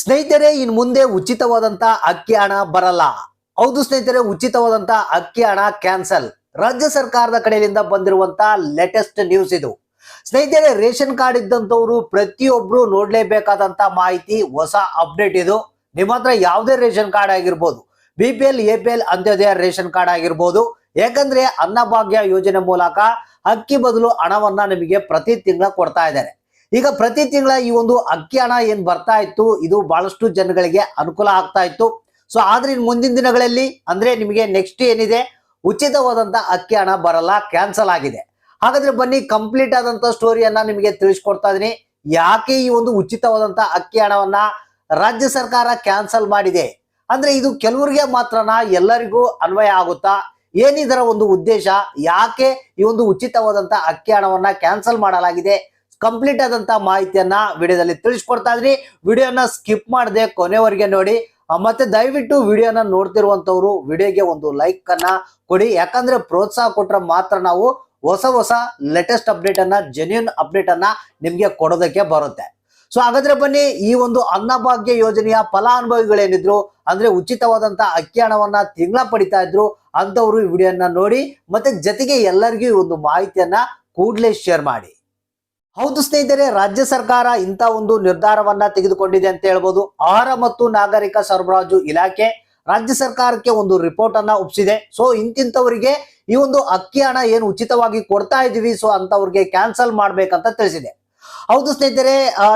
ಸ್ನೇಹಿತರೆ, ಇನ್ ಮುಂದೆ ಉಚಿತವಾದಂತ ಅಕ್ಕಿ ಹಣ ಬರಲ್ಲ. ಹೌದು ಸ್ನೇಹಿತರೆ, ಉಚಿತವಾದಂತ ಅಕ್ಕಿ ಹಣ ಕ್ಯಾನ್ಸಲ್. ರಾಜ್ಯ ಸರ್ಕಾರದ ಕಡೆಯಿಂದ ಬಂದಿರುವಂತ ಲೇಟೆಸ್ಟ್ ನ್ಯೂಸ್ ಇದು. ಸ್ನೇಹಿತರೆ, ರೇಷನ್ ಕಾರ್ಡ್ ಇದ್ದಂಥವ್ರು ಪ್ರತಿಯೊಬ್ರು ನೋಡ್ಲೇಬೇಕಾದಂತ ಮಾಹಿತಿ, ಹೊಸ ಅಪ್ಡೇಟ್ ಇದು. ನಿಮ್ಮ ಹತ್ರ ಯಾವುದೇ ರೇಷನ್ ಕಾರ್ಡ್ ಆಗಿರ್ಬೋದು. B P L A P L Antyodaya ration card ಆಗಿರ್ಬೋದು. ಯಾಕಂದ್ರೆ ಅನ್ನಭಾಗ್ಯ ಯೋಜನೆ ಮೂಲಕ ಅಕ್ಕಿ ಬದಲು ಹಣವನ್ನ ನಿಮಗೆ ಪ್ರತಿ ತಿಂಗಳ ಕೊಡ್ತಾ ಇದ್ದಾರೆ. ಈಗ ಪ್ರತಿ ತಿಂಗಳ ಈ ಒಂದು ಅಕ್ಕಿ ಹಣ ಏನ್ ಬರ್ತಾ ಇತ್ತು, ಇದು ಬಹಳಷ್ಟು ಜನಗಳಿಗೆ ಅನುಕೂಲ ಆಗ್ತಾ ಇತ್ತು. ಸೊ ಆದ್ರೆ ಮುಂದಿನ ದಿನಗಳಲ್ಲಿ, ಅಂದ್ರೆ ನಿಮಗೆ ನೆಕ್ಸ್ಟ್ ಏನಿದೆ, ಉಚಿತವಾದಂತ ಅಕ್ಕಿ ಹಣ ಬರಲ್ಲ ಕ್ಯಾನ್ಸಲ್ ಆಗಿದೆ. ಹಾಗಾದ್ರೆ ಬನ್ನಿ ಕಂಪ್ಲೀಟ್ ಆದಂತ ಸ್ಟೋರಿಯನ್ನ ನಿಮಗೆ ತಿಳಿಸ್ಕೊಡ್ತಾ ಇದೀನಿ. ಯಾಕೆ ಈ ಒಂದು ಉಚಿತವಾದಂತ ಅಕ್ಕಿ ಹಣವನ್ನ ರಾಜ್ಯ ಸರ್ಕಾರ ಕ್ಯಾನ್ಸಲ್ ಮಾಡಿದೆ? ಅಂದ್ರೆ ಇದು ಕೆಲವರಿಗೆ ಮಾತ್ರನಾ, ಎಲ್ಲರಿಗೂ ಅನ್ವಯ ಆಗುತ್ತಾ? ಏನಿದರ ಒಂದು ಉದ್ದೇಶ? ಯಾಕೆ ಈ ಒಂದು ಉಚಿತವಾದಂತ ಅಕ್ಕಿ ಹಣವನ್ನ ಕ್ಯಾನ್ಸಲ್ ಮಾಡಲಾಗಿದೆ? ಕಂಪ್ಲೀಟ್ ಆದಂತ ಮಾಹಿತಿಯನ್ನ ವಿಡಿಯೋದಲ್ಲಿ ತಿಳಿಸ್ಕೊಡ್ತಾ ಇದ್ರಿ. ವಿಡಿಯೋನ ಸ್ಕಿಪ್ ಮಾಡದೆ ಕೊನೆವರೆಗೆ ನೋಡಿ. ಮತ್ತೆ ದಯವಿಟ್ಟು ವಿಡಿಯೋನ ನೋಡ್ತಿರುವಂತವ್ರು ವಿಡಿಯೋಗೆ ಒಂದು ಲೈಕ್ ಅನ್ನ ಕೊಡಿ. ಯಾಕಂದ್ರೆ ಪ್ರೋತ್ಸಾಹ ಕೊಟ್ರೆ ಮಾತ್ರ ನಾವು ಹೊಸ ಹೊಸ ಲೇಟೆಸ್ಟ್ ಅಪ್ಡೇಟ್ ಅನ್ನ ಜೆನ್ಯೂನ್ ಅಪ್ಡೇಟ್ ಅನ್ನ ನಿಮ್ಗೆ ಕೊಡೋದಕ್ಕೆ ಬರುತ್ತೆ. ಸೊ ಹಾಗಾದ್ರೆ ಬನ್ನಿ, ಈ ಒಂದು ಅನ್ನಭಾಗ್ಯ ಯೋಜನೆಯ ಫಲಾನುಭವಿಗಳೇನಿದ್ರು, ಅಂದ್ರೆ ಉಚಿತವಾದಂತ ಅಕ್ಕಿ ಹಣವನ್ನ ತಿಂಗಳ ಪಡಿತಾ ಇದ್ರು ಅಂತವ್ರು ಈ ವಿಡಿಯೋನ ನೋಡಿ, ಮತ್ತೆ ಜೊತೆಗೆ ಎಲ್ಲರಿಗೂ ಒಂದು ಮಾಹಿತಿಯನ್ನ ಕೂಡಲೇ ಶೇರ್ ಮಾಡಿ. ಹೌದು ಸ್ನೇಹಿತರೆ, ರಾಜ್ಯ ಸರ್ಕಾರ ಇಂಥ ಒಂದು ನಿರ್ಧಾರವನ್ನ ತೆಗೆದುಕೊಂಡಿದೆ ಅಂತ ಹೇಳ್ಬೋದು. ಆಹಾರ ಮತ್ತು ನಾಗರಿಕ ಸರಬರಾಜು ಇಲಾಖೆ ರಾಜ್ಯ ಸರ್ಕಾರಕ್ಕೆ ಒಂದು ರಿಪೋರ್ಟ್ ಅನ್ನ ಒಪ್ಸಿದೆ. ಸೊ ಇಂತಿಂತವರಿಗೆ ಈ ಒಂದು ಅಕ್ಕಿ ಹಣ ಏನು ಉಚಿತವಾಗಿ ಕೊಡ್ತಾ ಇದೀವಿ ಸೊ ಅಂತವ್ರಿಗೆ ಕ್ಯಾನ್ಸಲ್ ಮಾಡ್ಬೇಕಂತ ತಿಳಿಸಿದೆ. ಹೌದು ಸ್ನೇಹಿತರೆ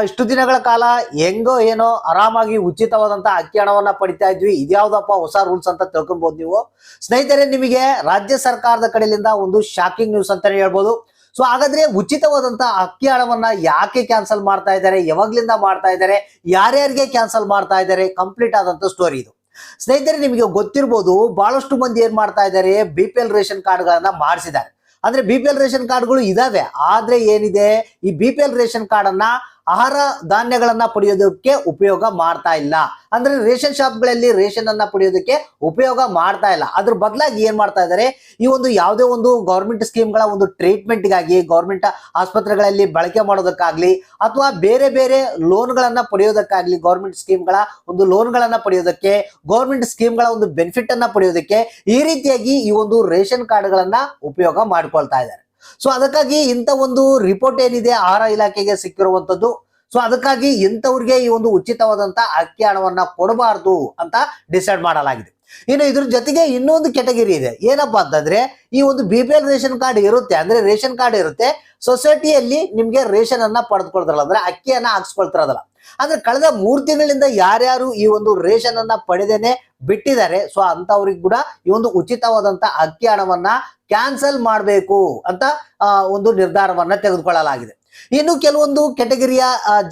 ಇಷ್ಟು ದಿನಗಳ ಕಾಲ ಹೆಂಗೋ ಏನೋ ಆರಾಮಾಗಿ ಉಚಿತವಾದಂತಹ ಅಕ್ಕಿ ಹಣವನ್ನ ಪಡಿತಾ ಇದ್ವಿ. ಇದ್ಯಾವ್ದಪ್ಪ ಹೊಸ ರೂಲ್ಸ್ ಅಂತ ತಿಳ್ಕೊಬಹುದು ನೀವು. ಸ್ನೇಹಿತರೆ, ನಿಮಗೆ ರಾಜ್ಯ ಸರ್ಕಾರದ ಕಡೆಯಿಂದ ಒಂದು ಶಾಕಿಂಗ್ ನ್ಯೂಸ್ ಅಂತಾನೆ ಹೇಳ್ಬೋದು. ಸೊ ಹಾಗಾದ್ರೆ ಉಚಿತವಾದಂತಹ ಅಕ್ಕಿ ಹಣವನ್ನ ಯಾಕೆ ಕ್ಯಾನ್ಸಲ್ ಮಾಡ್ತಾ ಇದ್ದಾರೆ? ಯಾವಾಗ್ಲಿಂದ ಮಾಡ್ತಾ ಇದ್ದಾರೆ? ಯಾರ್ಯಾರಿಗೆ ಕ್ಯಾನ್ಸಲ್ ಮಾಡ್ತಾ ಇದ್ದಾರೆ? ಕಂಪ್ಲೀಟ್ ಆದಂತ ಸ್ಟೋರಿ ಇದು. ಸ್ನೇಹಿತರೆ, ನಿಮಗೆ ಗೊತ್ತಿರ್ಬೋದು, ಬಹಳಷ್ಟು ಮಂದಿ ಏನ್ ಮಾಡ್ತಾ ಇದ್ದಾರೆ? ಬಿ ಪಿ ಎಲ್ ರೇಷನ್ ಕಾರ್ಡ್ಗಳನ್ನ ಮಾಡಿಸಿದ್ದಾರೆ. ಅಂದ್ರೆ ಬಿ ಪಿ ಎಲ್ ರೇಷನ್ ಕಾರ್ಡ್ಗಳು ಇದಾವೆ. ಆದ್ರೆ ಏನಿದೆ? ಈ B P L ration card ಅನ್ನ ಆಹಾರ ಧಾನ್ಯಗಳನ್ನ ಪಡೆಯೋದಕ್ಕೆ ಉಪಯೋಗ ಮಾಡ್ತಾ ಇಲ್ಲ. ಅಂದ್ರೆ ರೇಷನ್ ಶಾಪ್ಗಳಲ್ಲಿ ರೇಷನ್ ಅನ್ನ ಪಡೆಯೋದಕ್ಕೆ ಉಪಯೋಗ ಮಾಡ್ತಾ ಇಲ್ಲ. ಅದ್ರ ಬದಲಾಗಿ ಏನ್ ಮಾಡ್ತಾ ಇದ್ದಾರೆ ಈ ಒಂದು ಯಾವುದೇ ಒಂದು ಗೌರ್ಮೆಂಟ್ ಸ್ಕೀಮ್ಗಳ ಒಂದು ಟ್ರೀಟ್ಮೆಂಟ್ಗಾಗಿ ಗೌರ್ಮೆಂಟ್ ಆಸ್ಪತ್ರೆಗಳಲ್ಲಿ ಬಳಕೆ ಮಾಡೋದಕ್ಕಾಗ್ಲಿ ಅಥವಾ ಬೇರೆ ಬೇರೆ ಲೋನ್ಗಳನ್ನ ಪಡೆಯೋದಕ್ಕಾಗ್ಲಿ ಗೌರ್ಮೆಂಟ್ ಸ್ಕೀಮ್ಗಳ ಒಂದು ಲೋನ್ಗಳನ್ನ ಪಡೆಯೋದಕ್ಕೆ ಗೌರ್ಮೆಂಟ್ ಸ್ಕೀಮ್ಗಳ ಒಂದು ಬೆನಿಫಿಟ್ ಅನ್ನ ಪಡೆಯೋದಕ್ಕೆ ಈ ರೀತಿಯಾಗಿ ಈ ಒಂದು ರೇಷನ್ ಕಾರ್ಡ್ಗಳನ್ನ ಉಪಯೋಗ ಮಾಡ್ಕೊಳ್ತಾ ಇದ್ದಾರೆ ಸೊ ಅದಕ್ಕಾಗಿ ಇಂಥ ಒಂದು ರಿಪೋರ್ಟ್ ಏನಿದೆ ಆಹಾರ ಇಲಾಖೆಗೆ ಸಿಕ್ಕಿರುವಂತದ್ದು ಸೊ ಅದಕ್ಕಾಗಿ ಇಂಥವ್ರಿಗೆ ಈ ಒಂದು ಉಚಿತವಾದಂತ ಅಕ್ಕಿ ಹಣವನ್ನ ಕೊಡಬಾರ್ದು ಅಂತ ಡಿಸೈಡ್ ಮಾಡಲಾಗಿದೆ. ಇನ್ನು ಇದ್ರ ಜೊತೆಗೆ ಇನ್ನೊಂದು ಕೆಟಗರಿ ಇದೆ. ಏನಪ್ಪಾ ಅಂತಂದ್ರೆ, ಈ ಒಂದು B P L ration card ಇರುತ್ತೆ, ಅಂದ್ರೆ ರೇಷನ್ ಕಾರ್ಡ್ ಇರುತ್ತೆ ಸೊಸೈಟಿಯಲ್ಲಿ ನಿಮ್ಗೆ ರೇಷನ್ ಅನ್ನ ಪಡೆದುಕೊಳ್ತಾರಲ್ಲ, ಅಂದ್ರೆ ಅಕ್ಕಿಯನ್ನ ಹಾಕ್ಸ್ಕೊಳ್ತಿರೋದಲ್ಲ. ಅಂದ್ರೆ ಕಳೆದ ಮೂರ್ ತಿಂಗಳಿಂದ ಯಾರ್ಯಾರು ಈ ಒಂದು ರೇಷನ್ ಅನ್ನ ಪಡೆದೇನೆ ಬಿಟ್ಟಿದ್ದಾರೆ, ಸೊ ಅಂತವ್ರಿಗೆ ಕೂಡ ಈ ಒಂದು ಉಚಿತವಾದಂತ ಅಕ್ಕಿ ಹಣವನ್ನ ಕ್ಯಾನ್ಸಲ್ ಮಾಡಬೇಕು ಅಂತ ಒಂದು ನಿರ್ಧಾರವನ್ನ ತೆಗೆದುಕೊಳ್ಳಲಾಗಿದೆ. ಇನ್ನು ಕೆಲವೊಂದು ಕೆಟಗರಿಯ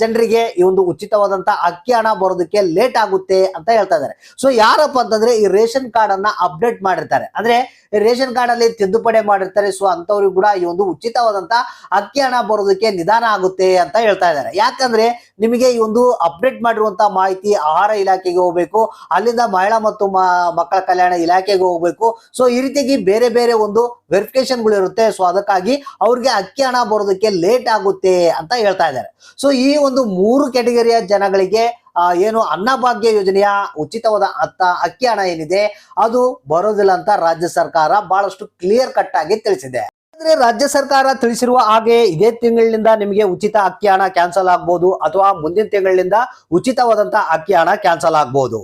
ಜನರಿಗೆ ಈ ಒಂದು ಉಚಿತವಾದಂತಹ ಅಕ್ಕಿ ಹಣ ಬರೋದಕ್ಕೆ ಲೇಟ್ ಆಗುತ್ತೆ ಅಂತ ಹೇಳ್ತಾ ಇದ್ದಾರೆ. ಸೊ ಯಾರಪ್ಪ ಅಂತಂದ್ರೆ ಈ ರೇಷನ್ ಕಾರ್ಡ್ ಅನ್ನ ಅಪ್ಡೇಟ್ ಮಾಡಿರ್ತಾರೆ. ಅಂದ್ರೆ ರೇಷನ್ ಕಾರ್ಡ್ ಅಲ್ಲಿ ತಿದ್ದುಪಡಿ ಮಾಡಿರ್ತಾರೆ. ಸೊ ಅಂತವ್ರಿಗೆ ಕೂಡ ಈ ಒಂದು ಉಚಿತವಾದಂತ ಅಕ್ಕಿ ಹಣ ಬರೋದಕ್ಕೆ ನಿಧಾನ ಆಗುತ್ತೆ ಅಂತ ಹೇಳ್ತಾ ಇದ್ದಾರೆ. ಯಾಕಂದ್ರೆ ನಿಮಗೆ ಈ ಒಂದು ಅಪ್ಡೇಟ್ ಮಾಡಿರುವಂತ ಮಾಹಿತಿ ಆಹಾರ ಇಲಾಖೆಗೆ ಹೋಗ್ಬೇಕು, ಅಲ್ಲಿಂದ ಮಹಿಳಾ ಮತ್ತು ಮಕ್ಕಳ ಕಲ್ಯಾಣ ಇಲಾಖೆಗೆ ಹೋಗ್ಬೇಕು. ಸೊ ಈ ರೀತಿಯಾಗಿ ಬೇರೆ ಬೇರೆ ಒಂದು ವೆರಿಫಿಕೇಶನ್ಗಳು ಇರುತ್ತೆ. ಸೊ ಅದಕ್ಕಾಗಿ ಅವ್ರಿಗೆ ಅಕ್ಕಿ ಹಣ ಬರೋದಕ್ಕೆ ಲೇಟ್ ಆಗುತ್ತೆ ಅಂತ ಹೇಳ್ತಾ ಇದ್ದಾರೆ. ಸೊ ಈ ಒಂದು ಮೂರು ಕ್ಯಾಟಗರಿಯ ಜನಗಳಿಗೆ ಏನು ಅನ್ನಭಾಗ್ಯ ಯೋಜನೆಯ ಉಚಿತವಾದ ಅತ್ತ, ಅಕ್ಕಿ ಹಣ ಏನಿದೆ, ಅದು ಬರೋದಿಲ್ಲ ಅಂತ ರಾಜ್ಯ ಸರ್ಕಾರ ಬಹಳಷ್ಟು ಕ್ಲಿಯರ್ ಕಟ್ ಆಗಿ ತಿಳಿಸಿದೆ. ಅಂದ್ರೆ ರಾಜ್ಯ ಸರ್ಕಾರ ತಿಳಿಸಿರುವ ಹಾಗೆ ಇದೇ ತಿಂಗಳಿನಿಂದ ನಿಮಗೆ ಉಚಿತ ಅಕ್ಕಿ ಹಣ ಕ್ಯಾನ್ಸಲ್ ಆಗ್ಬೋದು, ಅಥವಾ ಮುಂದಿನ ತಿಂಗಳಿನಿಂದ ಉಚಿತವಾದಂತಹ ಅಕ್ಕಿ ಹಣ ಕ್ಯಾನ್ಸಲ್ ಆಗ್ಬೋದು.